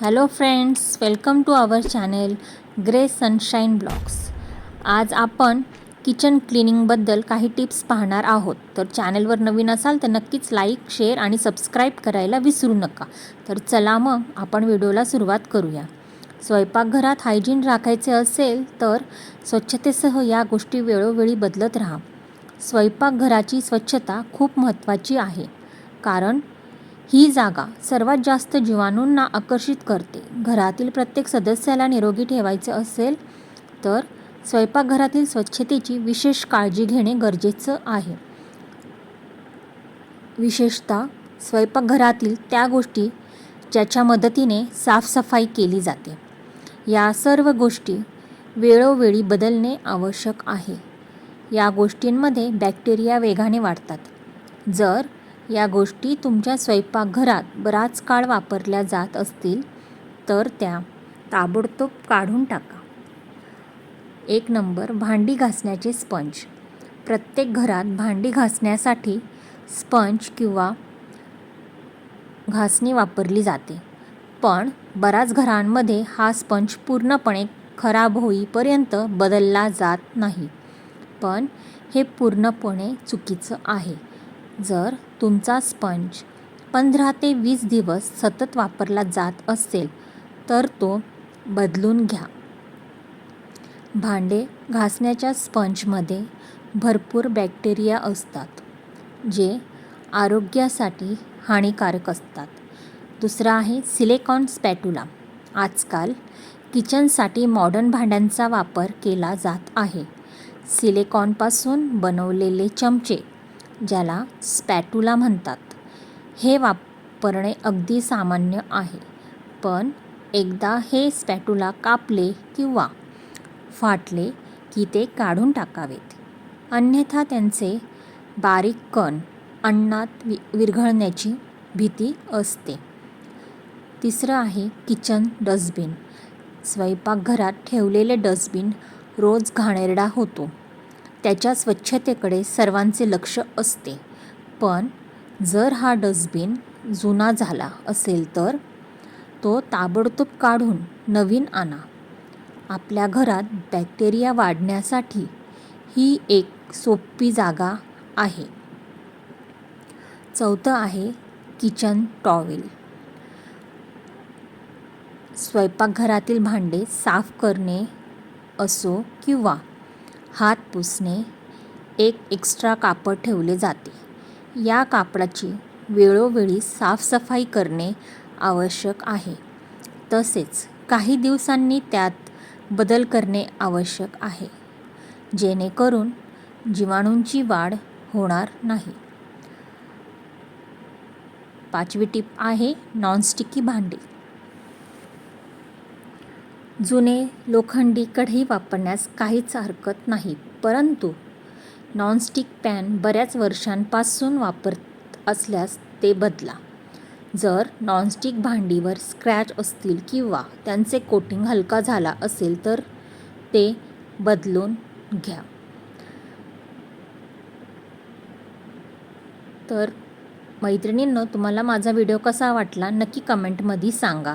Hello friends welcome to our channel grey sunshine blogs आज आपण kitchen क्लिनिंगबद्दल काही tips पाहणार आहोत. तर चॅनलवर नवीन असाल तर नक्कीच लाईक शेअर आणि सबस्क्राईब करायला विसरू नका. तर चला मग आपण व्हिडिओला सुरुवात करूया. स्वयंपाकघरात हायजीन राखायचे असेल तर स्वच्छतेसह या गोष्टी वेळोवेळी बदलत राहा. स्वयंपाकघराची स्वच्छता खूप महत्त्वाची आहे. कारण ही जागा सर्वात जास्त जीवाणूंना आकर्षित करते. घरातील प्रत्येक सदस्याला निरोगी ठेवायचे असेल तर स्वयंपाकघरातील स्वच्छतेची विशेष काळजी घेणे गरजेचं आहे. विशेषतः स्वयंपाकघरातील त्या गोष्टी ज्याच्या मदतीने साफसफाई केली जाते. या सर्व गोष्टी वेळोवेळी बदलणे आवश्यक आहे. या गोष्टींमध्ये बॅक्टेरिया वेगाने वाढतात. जर या गोष्टी तुमच्या स्वयंपाकघरात बराच काळ वापरल्या जात असतील तर त्या ताबडतोब काढून टाका. एक नंबर भांडी घासण्याचे स्पंज. प्रत्येक घरात भांडी घासण्यासाठी स्पंज किंवा घासणी वापरली जाते. पण बऱ्याच घरांमध्ये हा स्पंज पूर्णपणे खराब होईपर्यंत बदलला जात नाही. पण हे पूर्णपणे चुकीचं आहे. जर तुमचा स्पंज पंधरा ते वीस दिवस सतत वापरला जात असेल तर तो बदलून घ्या. भांडे घासण्याच्या स्पंजमध्ये भरपूर बॅक्टेरिया असतात जे आरोग्यासाठी हानिकारक असतात. दुसरा आहे सिलिकॉन स्पॅटुला. आजकाल किचनसाठी मॉडर्न भांड्यांचा वापर केला जात आहे. सिलिकॉनपासून बनवलेले चमचे ज्याला स्पॅटुला म्हणतात. हे वापरणे अगदी सामान्य आहे. पण एकदा हे स्पॅटुला कापले किंवा फाटले की ते काढून टाकावेत. अन्यथा त्यांचे बारीक कण अन्नात वि विरघळण्याची भीती असते. तिसरं आहे किचन डस्टबिन. स्वयंपाकघरात ठेवलेले डस्टबिन रोज घाणेरडा होतो. त्याच्या स्वच्छतेकडे सर्वांचे लक्ष असते. पण जर हा डस्टबिन जुना झाला असेल तर? तो ताबडतोब काढून नवीन आणा. आपल्या घरात बॅक्टेरिया वाढण्यासाठी ही एक सोपी जागा आहे. चौथं आहे किचन टॉवेल. स्वयंपाकघरातील भांडे साफ करणे असो किंवा हात पुसणे एक एक्स्ट्रा कापड ठेवले जाते. या कापडाची वेळोवेळी साफसफाई करणे आवश्यक आहे. तसेच काही दिवसांनी त्यात बदल करणे आवश्यक आहे. जेणेकरून जीवाणूंची वाढ होणार नाही. पाचवी टीप आहे नॉनस्टिकी भांडी. जुने लोखंडी कढई वापरण्यास काहीच हरकत नाही. परंतु नॉनस्टिक पॅन बऱ्याच वर्षांपासून वापरत असल्यास ते बदला. जर नॉनस्टिक भांडीवर स्क्रॅच असतील किंवा त्यांचे कोटिंग हलका झाला असेल तर ते बदलून घ्या. तर मैत्रिणींनो तुम्हाला माझा व्हिडिओ कसा वाटला नक्की कमेंटमध्ये सांगा.